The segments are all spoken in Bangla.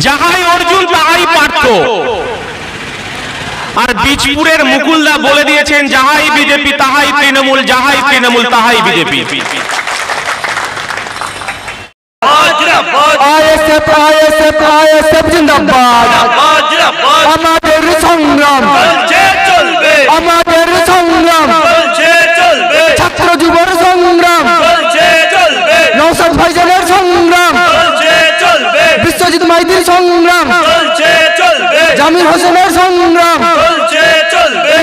যাহাই অর্জুন, তাহাই পার্থ। আর বীজপুরের মুকুলদা বলে দিয়েছেন, যাহাই বিজেপি, তাহাই তৃণমূল, যাহাই তৃণমূল, তাহাই বিজেপি। জিন্দাবাদ। মাইতির সংগ্রাম। চলছে চলবে। জামির হোসেনের সংগ্রাম। চলছে চলবে!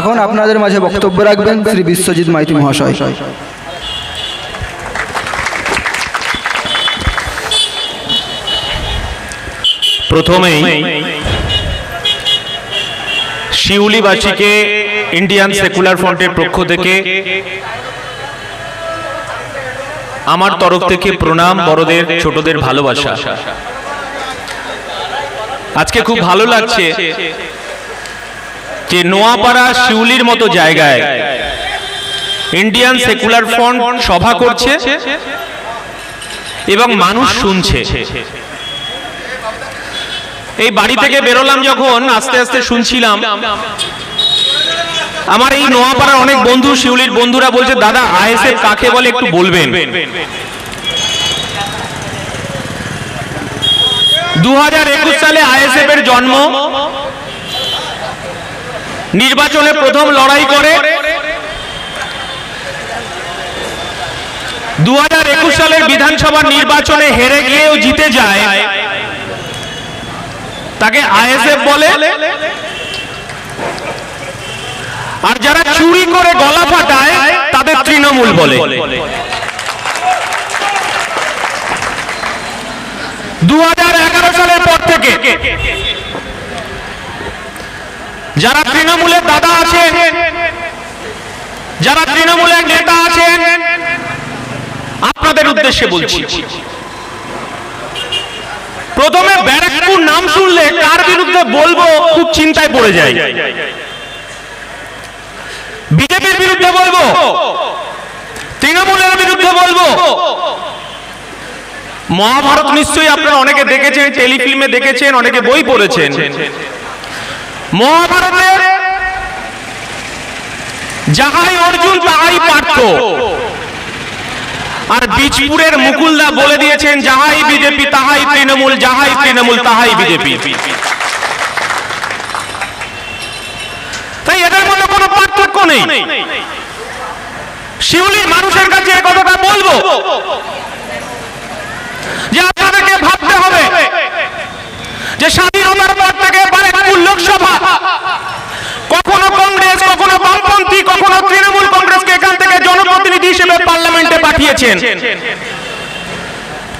এখন আপনাদের মাঝে বক্তব্য রাখবেন শ্রী বিশ্বজিৎ মাইতি মহাশয়। প্রথমেই শিউলিবাসীকে ইন্ডিয়ান সেকুলার ফ্রন্টের পক্ষ থেকে আমার তরফ থেকে প্রণাম বড়দের ছোটদের ভালোবাসা। আজকে খুব ভালো লাগছে যে নোয়াপাড়া শিউলির মতো জায়গায় ইন্ডিয়ান সেকুলার ফ্রন্ট সভা করছে এবং মানুষ শুনছে। এই বাড়ি থেকে বেরোলাম যখন, আস্তে আস্তে শুনছিলাম, আমার এই নোয়াপাড়ার অনেক বন্ধু, শিউলির বন্ধুরা বলছে, দাদা, আইএসএফ কাকে বলে একটু বলবেন? দু সালে আইএসএফ এর জন্ম, নির্বাচনে প্রথম লড়াই করে। দু হাজার একুশ সালের বিধানসভা নির্বাচনে হেরে গিয়েও জিতে যায়। তাকে আইএসএফ বলে। আর যারা চুরি করে গলা ফাটায়, তাদের তৃণমূল বলে। দু সালের পর থেকে যারা তৃণমূলের দাদা আছেন, যারা তৃণমূলের নেতা আছেন, আপনাদের উদ্দেশ্যে বলছি প্রথমে ব্যারাকপুর নাম শুনলে কার বিরুদ্ধে বলব খুব চিন্তায় পড়ে যায় বিজেপির বিরুদ্ধে বলব, তৃণমূলের বিরুদ্ধে বলব। মহাভারত নিশ্চয়ই আপনারা অনেকে দেখেছেন, টেলিফিল্মে দেখেছেন, অনেকে বই পড়েছেন। মহাভারতের যাহাই অর্জুন, তাহাই পার্থ। আর বীজপুরের মুকুলদা বলে দিয়েছেন, যাহাই বিজেপি, তাহাই তৃণমূল, যাহাই তৃণমূল, তাহাই বিজেপি। তাই এদের মধ্যে কোনো পার্থক্য নেই। শিউলির মানুষের কাছে কথাটা বলব যে আপনাদেরকে ভাবতে হবে যে স্বাধীনতার পর থেকে বারেকপুর লোকসভা কখনো কংগ্রেস, কখনো বামপন্থী, কখনো তৃণমূল থেকে জনপ্রতিনিধি হিসেবে পার্লামেন্টে পাঠিয়েছেন।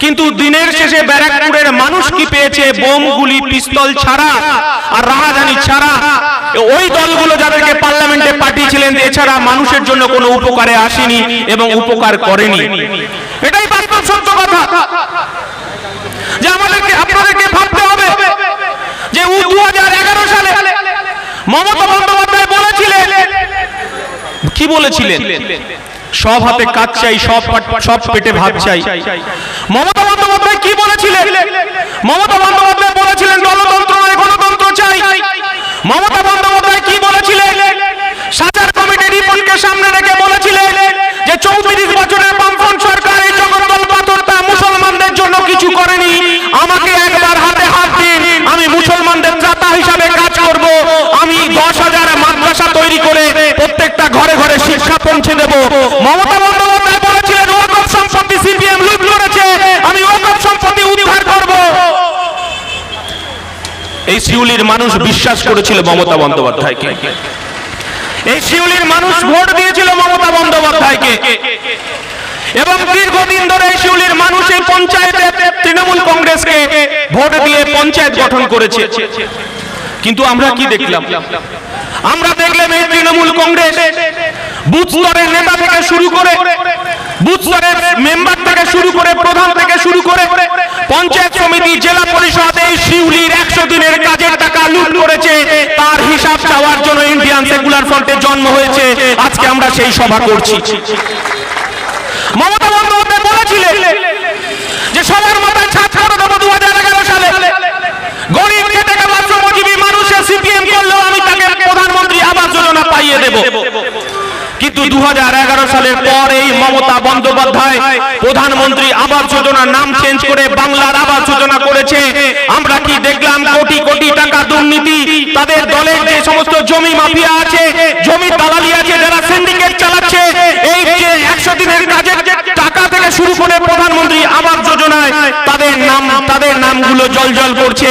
কিন্তু দিনের শেষে ব্যারাকপুরের মানুষ কি পেয়েছে? বোম গুলি পিস্তল ছাড়া আর রাহাজানি ছাড়া। ওই দলগুলো যাদেরকে পার্লামেন্টে পাঠিয়েছিলেন, এছাড়া মানুষের জন্য কোনো উপকারে আসেনি এবং উপকার করেনি। এটাই বাস্তব সত্য কথা। যে আমাদেরকে, আপনাদেরকে ভাবতে হবে যে দু সালে মমতা বন্দ্যোপাধ্যায় বলেছিলেন কি বলেছিলেন? সব হাতে কাজ চাই সব সব পেটে ভাত চাই। মমতা বন্দ্যোপাধ্যায় কি বলেছিলেন? মমতা বন্দ্যোপাধ্যায় বলেছিলেন গণতন্ত্র নয় গণতন্ত্র চাই। মমতা বন্দ্যোপাধ্যায় কি বলেছিলেন? সাচার কমিটি রিপোর্টকে সামনে রেখে বলেছিলেন যে চৌত্রিশ বছরের বামফ্রন্ট সরকার এই জগদ্দল পাথরটা মুসলমানদের জন্য কিছু করেনি আমাকে একবার হাতে হাত দিন আমি মুসলমানদের ত্রাতা হিসাবে কাজ করব আমি দশ হাজার মাদ্রাসা তৈরি করে প্রত্যেকটা ঘরে ঘরে শিক্ষা পৌঁছে দেব মমতা বন্দ্যোপাধ্যায় বলেছিলেন ওকফ সম্পত্তি সিপিএম লুট করেছে আমি ওকফ সম্পত্তি উদ্ধার করব এই শিউলির মানুষ বিশ্বাস করেছিল মমতা বন্দ্যোপাধ্যায়কে। এই শিউলির মানুষ ভোট দিয়েছিল মমতা বন্দ্যোপাধ্যায়কে। এবং দীর্ঘদিন ধরে শিউলির মানুষ এই পঞ্চায়েতে তৃণমূল কংগ্রেসকে ভোট দিয়ে পঞ্চায়েত গঠন করেছে। কিন্তু আমরা কি দেখলাম? আমরা দেখলাম এই তৃণমূল কংগ্রেস বুথ স্তরের নেতা থেকে শুরু করে বুথ স্তরের মেম্বার থেকে শুরু করে প্রধান থেকে শুরু করে পঞ্চায়েত সমিতি, জেলা পরিষদ এই শিউলির একশো দিনের কাজের টাকা লুট করেছে। তার হিসাব চাওয়ার জন্য ইন্ডিয়ান সেকুলার ফ্রন্টের জন্ম হয়েছে। আজকে আমরা সেই সভা করছি। মমতা বন্দ্যোপাধ্যায় বলেছিলেন যে সবার মাথায় ছাদ করে দেবো দু হাজার এগারো সালে। গরিব খাওয়া শ্রমজীবী মানুষের সিপিএম করলেও আমি তাকে প্রধানমন্ত্রী আবাস যোজনা পাইয়ে দেব। কিন্তু দু সালের পর এই মমতা বন্দ্যোপাধ্যায় প্রধানমন্ত্রী আবাস যোজনার নাম চেঞ্জ করে বাংলার আবাস যোজনা করেছে। আমরা কি দেখলাম কোটি কোটি টাকা দুর্নীতি? তাদের দলের যে সমস্ত জমি মাফিয়া আছে, জমি দালালি আছে, যারা সিন্ডিকেট চালাচ্ছে, এই যে একশো দিনের কাজের টাকা থেকে শুরু করে প্রধানমন্ত্রী আবাস যোজনায় তাদের নাম তাদের নামগুলো জল জল করছে।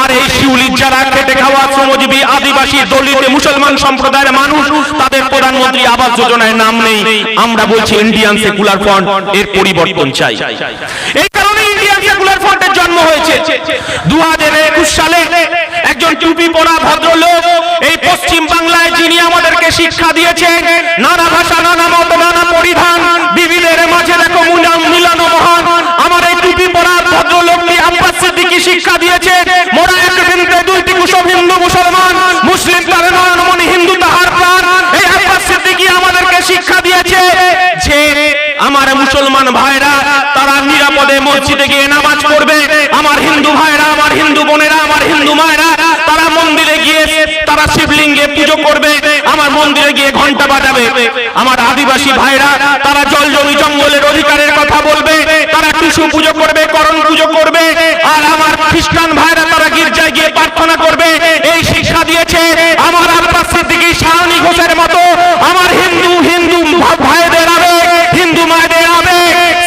আর এই শিউলির যারা খেটে খাওয়া শ্রমজীবী আদিবাসী দলিত মুসলমান সম্প্রদায়ের মানুষ, তাদের প্রধানমন্ত্রী আবাস যোজনায় নাম নেই। আমরা বলছি ইন্ডিয়ান সেকুলার ফ্রন্ট এর পরিবর্তন চাই। এই কারণে ইন্ডিয়ান সেকুলার ফ্রন্টের জন্ম হয়েছে। দু হাজার একুশ সালে একজন টুপি পরা ভদ্রলোক এই পশ্চিম বাংলায় যিনি আমাদেরকে শিক্ষা দিয়েছেন, নানা ভাষা, নানা মত নানা পরিধান বিবিধের মাঝে দেখো মুলাম মিলানো মহান আমার এই টুপি পরা ভদ্রলোকটি আব্বাস সিদ্দিকী শিক্ষা দিয়েছে মোরা এক বিন্দু দুইটি কুসব হিন্দু মুসলমান মুসলিম তার নয়নমণি হিন্দু তাহার প্রাণ এই আব্বাস সিদ্দিকী আমাদেরকে শিক্ষা দিয়েছে যে আমার মুসলমান ভাইরা তারা নিরাপদে মসজিদে গিয়ে নামাজ পড়বে। আমার হিন্দু ভাইরা, আমার হিন্দু বোনেরা, আমার হিন্দু মায়েরা, তারা মন্দিরে গিয়ে, তারা শিবলিঙ্গে পুজো করবে। আমার মন্দিরে গিয়ে ঘণ্টা বাজাবে। আমার আদিবাসী ভাইরা, তারা জল জমি জঙ্গলের অধিকারের কথা বলবে। তারা টুসু পুজো করবে, করণ পুজো করবে আর আমার খ্রিস্টান ভাইরা তারা গির্জায় গিয়ে প্রার্থনা করবে এই শিক্ষা দিয়েছে আমার আব্বাস সিদ্দিকী সাহানি ঘোষের মতো আমার হিন্দু হিন্দু ভা- ভাইদের আবে হিন্দু মায়েদের আবে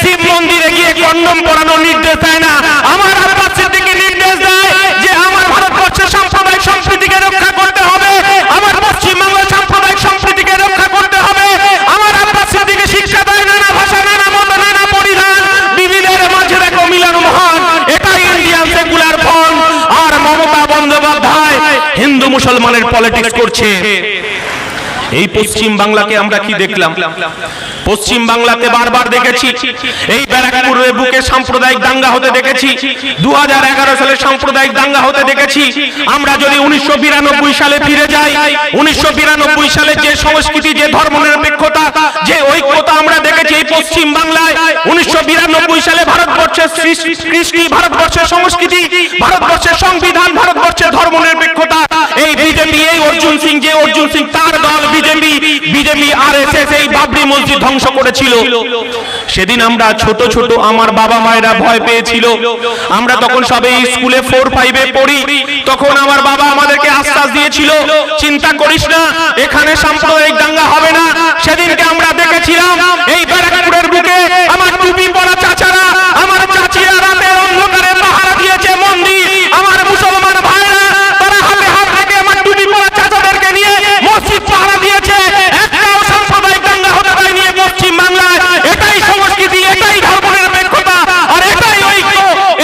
শিব মন্দিরে গিয়ে কন্ডম পরানোর নির্দেশ দেয় না আমার আব্বাস সিদ্দিকী নির্দেশ দেয় যে আমার ভারতবর্ষের সাম্প্রদায়িক সম্প্রীতিকে রক্ষা করতে হবে আমার পশ্চিমবঙ্গের সাম্প্রদায়িক সম্প্রীতিকে রক্ষা করতে হবে আমার আব্বাস সিদ্দিকী শিক্ষা দেয় নানা ভাষা নানা মত নানা পরিধান বিবিধের মাঝে দেখো মিলন মহান এটাই ইন্ডিয়ান সেকুলার ফ্রন্ট আর মমতা বন্দ্যোপাধ্যায় হিন্দু মুসলমানের পলিটিক্স করছে। এই পশ্চিম বাংলাকে আমরা কি দেখলাম? পশ্চিম বাংলাতে বারবার দেখেছি, এই ব্যারাকপুরের বুকে সাম্প্রদায়িক দাঙ্গা হতে দেখেছি দু সালে সাম্প্রদায়িক দাঙ্গা হতে দেখেছি। আমরা যদি উনিশশো সালে ফিরে যাই, উনিশশো সালে যে সংস্কৃতি, যে ধর্মনিরপেক্ষতা যে ঐক্যতা আমরা দেখেছি এই পশ্চিম বাংলায়, উনিশশো বিরানব্বই সালে ভারতবর্ষের সৃষ্টি- ভারতবর্ষের সংস্কৃতি, ভারতবর্ষের সংবিধান, ভারতবর্ষের ধর্মনিরপেক্ষতা এই বিজেপি, এই অর্জুন সিং, যে অর্জুন সিং, তার দল BJP BJP R S S এই বাবরি মসজিদ ধ্বংস করেছিল। সেদিন আমরা ছোট ছোট আমার বাবা মায়েরা ভয় পেয়েছিল। আমরা তখন সবে স্কুলে ফোর ফাইভে পড়ি। তখন আমার বাবা আমাদেরকে আশ্বাস দিয়েছিল, চিন্তা করিস না, এখানে সাম্প্রদায়িক দাঙ্গা হবে না। সেদিনকে আমরা দেখেছিলাম, এই ব্যারাকপুরের বুকে আমার টুপি পরা চাচারা আমার চাচিরা রাতের অন্ধকারে পাহারা দিয়েছে মন্দির আমার মুসলমান ভাইরা তারা হাতে হাত রেখে আমার টুপি পরা চাচাদেরকে নিয়ে মসজিদ পাহারা দিয়েছে একটাও সাম্প্রদায়িক দাঙ্গা হতে পারেনি এই পশ্চিম বাংলায় এটাই সংস্কৃতি এটাই ধর্মনিরপেক্ষতা আর এটাই ঐক্য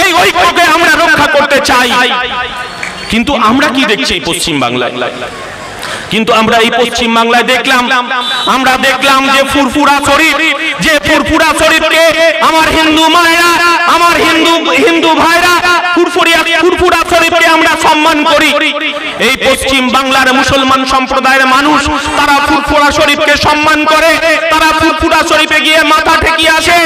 এই ঐক্যকে আমরা রক্ষা করতে চাই কিন্তু আমরা কি দেখছি পশ্চিম বাংলায় কিন্তু আমরা এই পশ্চিম বাংলায় দেখলাম, আমরা দেখলাম যে ফুরফুরা শরীফ, যে ফুরফুরা শরীফকে আমার হিন্দু মায়েরা, আমার হিন্দু হিন্দু ভাইরা ফুরফুরিয়া, ফুরফুরা শরীফকে আমরা সম্মান করি। এই পশ্চিম বাংলার মুসলমান সম্প্রদায়ের মানুষ, তারা ফুরফুরা শরীফকে সম্মান করে, তারা ফুরফুরা শরীফে গিয়ে মাথা ঠেকিয়ে আসে।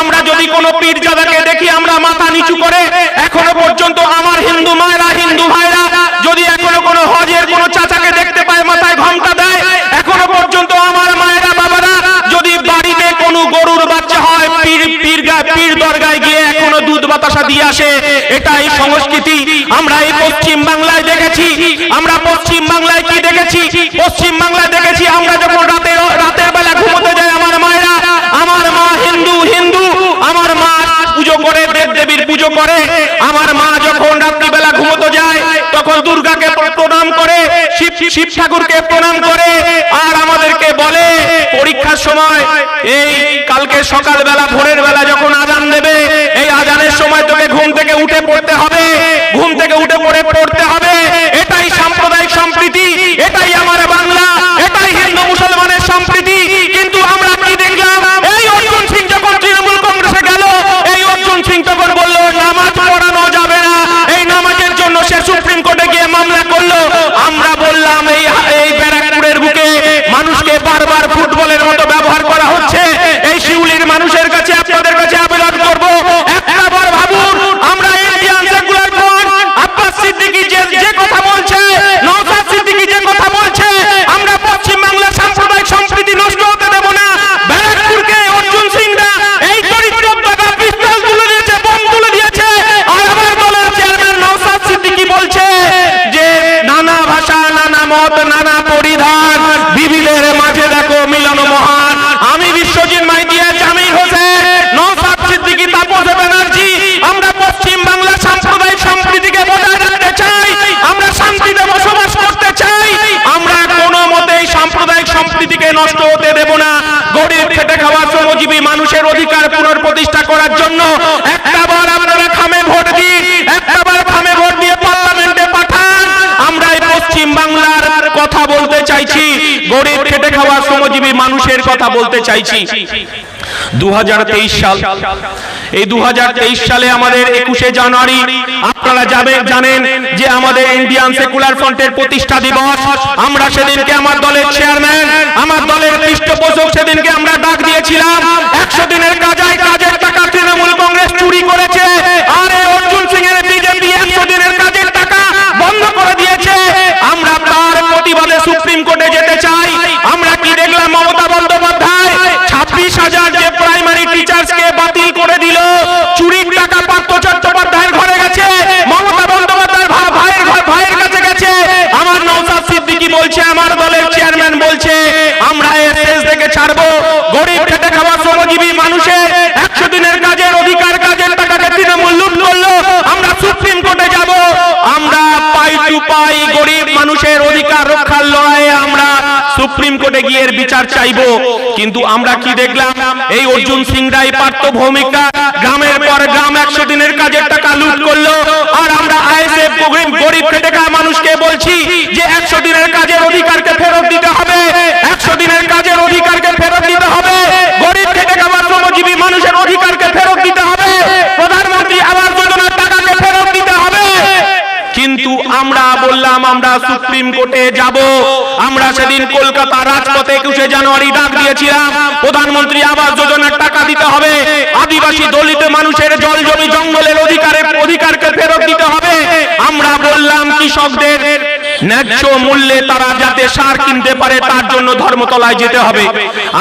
আমরা যদি কোনো পীরজাদাকে দেখি, আমরা মাথা নিচু করে, এখনও পর্যন্ত আমার হিন্দু মায়েরা, হিন্দু ভাইরা যদি এখনও কোনো হজের কোনো চাচাকে দেখতে পায়, মাথায় ঘণ্টা দেয়, এখনও পর্যন্ত আমার মায়েরা, বাবারা, যদি বাড়িতে কোনো গরুর বাচ্চা হয়, পীর পীর পীর দরগায় গিয়ে এখনও দুধ বাতাসা দিয়ে আসে, এটাই সংস্কৃতি। আমরা এই পশ্চিম বাংলায় দেখেছি, আমরা পশ্চিম বাংলায় কি দেখেছি? পশ্চিম বাংলায় দেখেছি, আমরা যখন রাতে রাতের বেলা ঘুমোতে যাই আমার মায়েরা আমার মা হিন্দু হিন্দু আমার মা পুজো করে দেব দেবীর পুজো করে আমার মা যখন রাত্রিবেলা ঘুমোতে তখন দুর্গাকে প্রণাম করে, শিব শিব ঠাকুরকে প্রণাম করে, আর আমাদেরকে বলে, পরীক্ষার সময়, এই কালকে সকালবেলা, ভোরের বেলা যখন আজান দেবে, এই আজানের সময় তোকে ঘুম থেকে উঠে পড়তে হবে ঘুম থেকে উঠে পড়ে পড়তে হবে এটাই সাম্প্রদায়িক সম্প্রীতি এটাই আমার বাংলা এটাই হিন্দু মুসলমানের সম্প্রীতি কিন্তু আমরা কি দেখলাম এই অর্জুন সিং গরিব খেটে খাওয়া শ্রমজীবী মানুষের অধিকার পুনঃপ্রতিষ্ঠা করার জন্য একটাবার আপনারা খামে ভোট দিন একটাবার খামে ভোট দিয়ে পার্লামেন্টে পাঠান। আমরা পশ্চিম বাংলার কথা বলতে চাইছি, গরিব খেটে খাওয়া শ্রমজীবী মানুষের কথা বলতে চাইছি। দু হাজার তেইশ সাল, এই দু হাজার তেইশ সালে আমাদের একুশে জানুয়ারি আপনারা যাবেন জানেন যে আমাদের ইন্ডিয়ান সেকুলার ফ্রন্টের প্রতিষ্ঠা দিবস। আমরা সেদিনকে আমার দলের চেয়ারম্যান আমার দলের পৃষ্ঠপোষক সেদিনকে আমরা ডাক দিয়েছিলাম। একশো দিনের কাজায় কাজের টাকা তৃণমূল কংগ্রেস চুরি করেছে। আর অর্জুন সিং এর বিজেপি একশো দিনের কাজের টাকা বন্ধ করে দিয়েছে। আমরা তার প্রতিবাদে সুপ্রিম কোর্টে যেতে চাই। আমরা কি দেখলাম মমতা বন্দ্যোপাধ্যায়? ছাব্বিশ হাজার যে প্রাইমারি টিচার্সকে বাতিল করে দিল, চুরির টাকা পার্থ চট্টোপাধ্যায়ের ঘরে গেছে মমতা বন্দ্যোপাধ্যায়ের ভা- ভাইয়ের ঘর ভাইয়ের কাছে গেছে আমার নৌসাদ সিদ্দিকি বলছে, আমার দলের চেয়ারম্যান বলছে, আমরা এর শেষ থেকে ছাড়বো। গরিব খেটে খাওয়া শ্রমজীবী মানুষের একশো দিনের কাজের অধিকার, কাজের টাকাকে তৃণমূল লুট করল। আমরা সুপ্রিম কোর্টে যাব। আমরা পাই টু পাই গরিব মানুষের অধিকার রক্ষার লড়াইয়ে আমরা সুপ্রিম কোর্টে গিয়ে বিচার চাইব। কিন্তু আমরা কি দেখলাম? এই অর্জুন সিং রায় পার্থ ভৌমিকরা গ্রামের পর গ্রাম একশো দিনের কাজের টাকা লুট করল। আর আমরা আইএসএফ গরিব খেটে খাওয়া মানুষকে বলছি যে একশো দিনের কাজের অধিকারকে ফেরত দিতে হবে একশো দিনের কাজের অধিকারকে ফেরত দিতে হবে গরিব খেটে খাওয়া শ্রমজীবী মানুষের অধিকারকে ফেরত দিতে হবে প্রধানমন্ত্রী আবাস যোজনার টাকাকে ফেরত দিতে হবে কিন্তু আমরা বললাম আমরা সুপ্রিম কোর্টে যাব। আমরা সেদিন কলকাতা রাজপথে একুশে জানুয়ারি ডাক দিয়েছিলাম, প্রধানমন্ত্রী আবাস যোজনার টাকা দিতে হবে, আদিবাসী দলিত মানুষের জল জমি জঙ্গলের অধিকারের অধিকারকে ফেরত দিতে হবে। আমরা বললাম কৃষকদের ন্যায্য মূল্যে তারা যাতে সার কিনতে পারে, তার জন্য ধর্মতলায় যেতে হবে।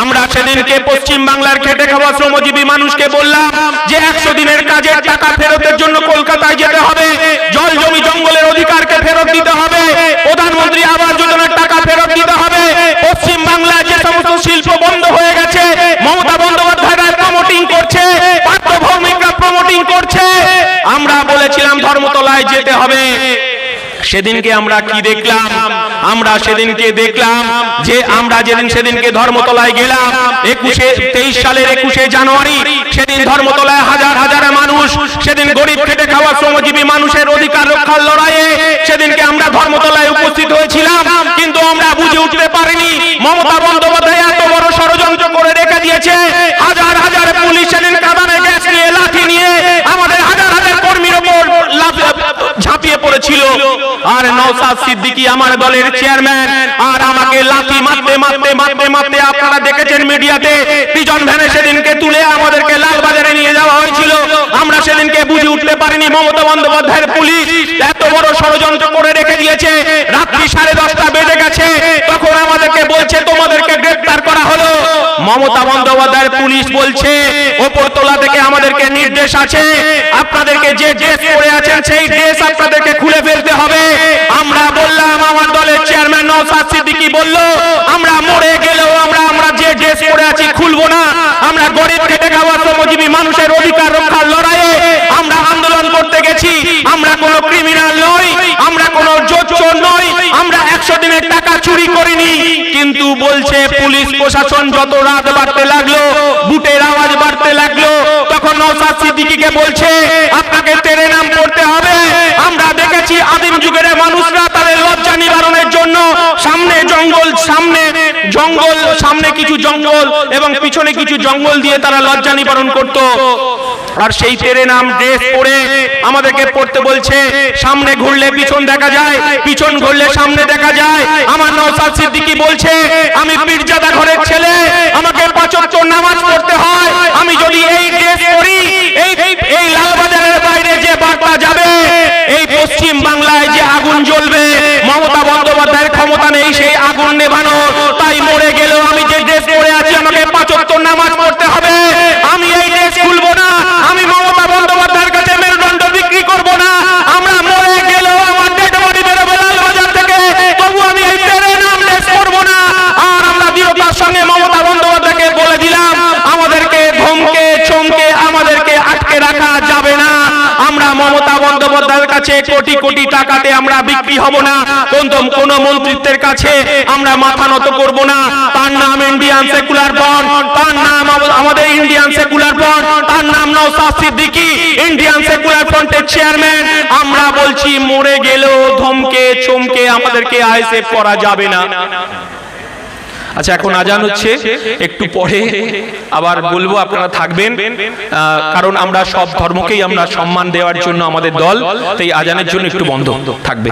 আমরা সেদিনকে পশ্চিম বাংলার খেটে খাওয়া শ্রমজীবী মানুষকে বললাম যে একশো দিনের কাজের টাকা ফেরতের জন্য কলকাতায় যেতে হবে, জল জমি জঙ্গলের অধিকারকে ফেরত দিতে হবে, প্রধানমন্ত্রী আবাস যোজনার টাকা ফেরত দিতে হবে, পশ্চিম বাংলায় যে সমস্ত শিল্প বন্ধ হয়ে গেছে, মমতা বন্দ্যোপাধ্যায়রা প্রমোটিং করছে, পার্থ ভৌমিকরা প্রমোটিং করছে, আমরা বলেছিলাম ধর্মতলায় যেতে হবে। সেদিনকে আমরা কি দেখলাম? আমরা সেদিনকে দেখলাম যে আমরা যেদিন সেদিনকে ধর্মতলায় গেলাম, একুশে, তেইশ সালের একুশে জানুয়ারি, সেদিন ধর্মতলায় হাজার হাজার মানুষ, সেদিন গরিব খেটে খাওয়া শ্রমজীবী মানুষের অধিকার রক্ষার লড়াইয়ে সেদিনকে আমরা ধর্মতলায় উপস্থিত হয়েছিলাম, কিন্তু আমরা বুঝে উঠতে পারিনি। মমতা বন্দ্যোপাধ্যায় এত বড় ষড়যন্ত্র করে রেখে দিয়েছে। হাজার হাজার পুলিশ সেদিন কাদানে গ্যাস নিয়ে, লাঠি নিয়ে, আমাদের হাজার হাজার কর্মীর ওপর ঝাঁপিয়ে পড়েছিল। আর নওসাদ সিদ্দিকী আমার দলের চেয়ারম্যান। আর আমাকে লাঠি মারতে মারতে মারতে মারতে আপনারা দেখেছেন মিডিয়াতে। পিজন ভ্যানে সেদিনকে তুলে আমাদেরকে লালবাজারে নিয়ে যাওয়া হয়েছিল। আমরা সেদিনকে বুঝে উঠতে পারিনি মমতা বন্দ্যোপাধ্যায়ের পুলিশ এত বড় ষড়যন্ত্র করে রেখে দিয়েছে। রাত্রি সাড়ে দশটা বেজে গেছে। তখন আমাদেরকে বলছে, তোমাদেরকে গ্রেপ্তার করা হলো। মমতা বন্দ্যোপাধ্যায়ের পুলিশ বলছে ওপরতলা থেকে আমাদেরকে নির্দেশ আছে আপনাদেরকে যে ড্রেস পরে আছেন সেই ড্রেস আপনাদেরকে খুলে ফেলতে হবে। আমরা বললাম আমার দলের চেয়ারম্যান নওসাদ সিদ্দিকী বলল আমরা মরে গেলেও আমরা আমরা যে ড্রেস পরে আছি খুলবো না আমরা গরিব খেটে খাওয়া শ্রমজীবী মানুষের অধিকার রক্ষার লড়াইয়ে আমরা আন্দোলন করতে গেছি আমরা কোনো ক্রিমিনাল নই আমরা কোনো জোচ্চোর নই আমরা একশো দিনের টাকা চুরি করিনি কিন্তু বলছে, পুলিশ প্রশাসন যত রাত বাড়তে লাগল, বুটের আওয়াজ বাড়তে লাগল, তখন নওসাদ সিদ্দিকীকে বলছে, আপনাকে তেরে নাম পড়তে হবে। আমরা দেখেছি আদিম যুগের মানুষরা তাদের লজ্জা নিবারণের জন্য সামনে জঙ্গল, সামনে জঙ্গল, সামনে কিছু জঙ্গল এবং পিছনে কিছু জঙ্গল দিয়ে তারা লজ্জা নিবারণ করত। আর সেই তেরে নাম ড্রেস পরে আমাদেরকে পড়তে বলছে, সামনে ঘুরলে পিছন দেখা যায়, পিছন ঘুরলে সামনে দেখা যায়। আমার নওসাদ সিদ্দিকী বলছে, আমি পীরজাদা ঘরের ছেলে, আমাকে পাঁচত্তর নামাজ পড়তে হয়। আমি যদি এই ড্রেস পরি এই এই লালবাজারের বাইরে যে বার্তা যাবে, এই পশ্চিম বাংলায় যে আগুন জ্বলবে মমতা বন্দ্যোপাধ্যায়ের ক্ষমতা নেই সেই আগুন নেভানো তাই মরে গেলেও আমি যে ড্রেস পরে আছি আমাকে পাঁচত্তর নামাজ পড়তে হবে আমি এই ড্রেস খুলবো না আমি মমতা বন্দ্যোপাধ্যায়ের কাছে মেরুদণ্ড বিক্রি করব না আমরা মরে গেলেও আমার ডেড বডি বেরোবে লালবাজার থেকে তবু আমি এই তেরে নাম ড্রেস করব না আর আমরা দৃঢ়তার সঙ্গে মমতা বন্দ্যোপাধ্যায়কে বলে দিলাম আমাদেরকে ধমকে চমকে আমাদেরকে আটকে রাখা যাবে না আমরা মমতা বন্দ্যোপাধ্যায়ের কাছে কোটি কোটি টাকাতে আমরা বিক্রি হব না। কোন কোন মন্ত্রিত্বের কাছে আমরা মাথা নত করব না। তার নাম ইন্ডিয়ান সেকুলার ফ্রন্ট তার নাম আমাদের ইন্ডিয়ান সেকুলার ফ্রন্ট তার নাম নওশাদ সিদ্দিকী। ইন্ডিয়ান সেকুলার ফ্রন্টের চেয়ারম্যান আমরা বলছি মরে গেলেও ধমকে চমকে আমাদেরকে আইসেফ করা যাবে না। আচ্ছা এখন আজান হচ্ছে। একটু পরে আবার বলব আপনারা থাকবেন। কারণ আমরা সব ধর্মকেই আমরা সম্মান দেওয়ার জন্য আমাদের দল। তাই আজানের জন্য একটু বন্ধ থাকবে।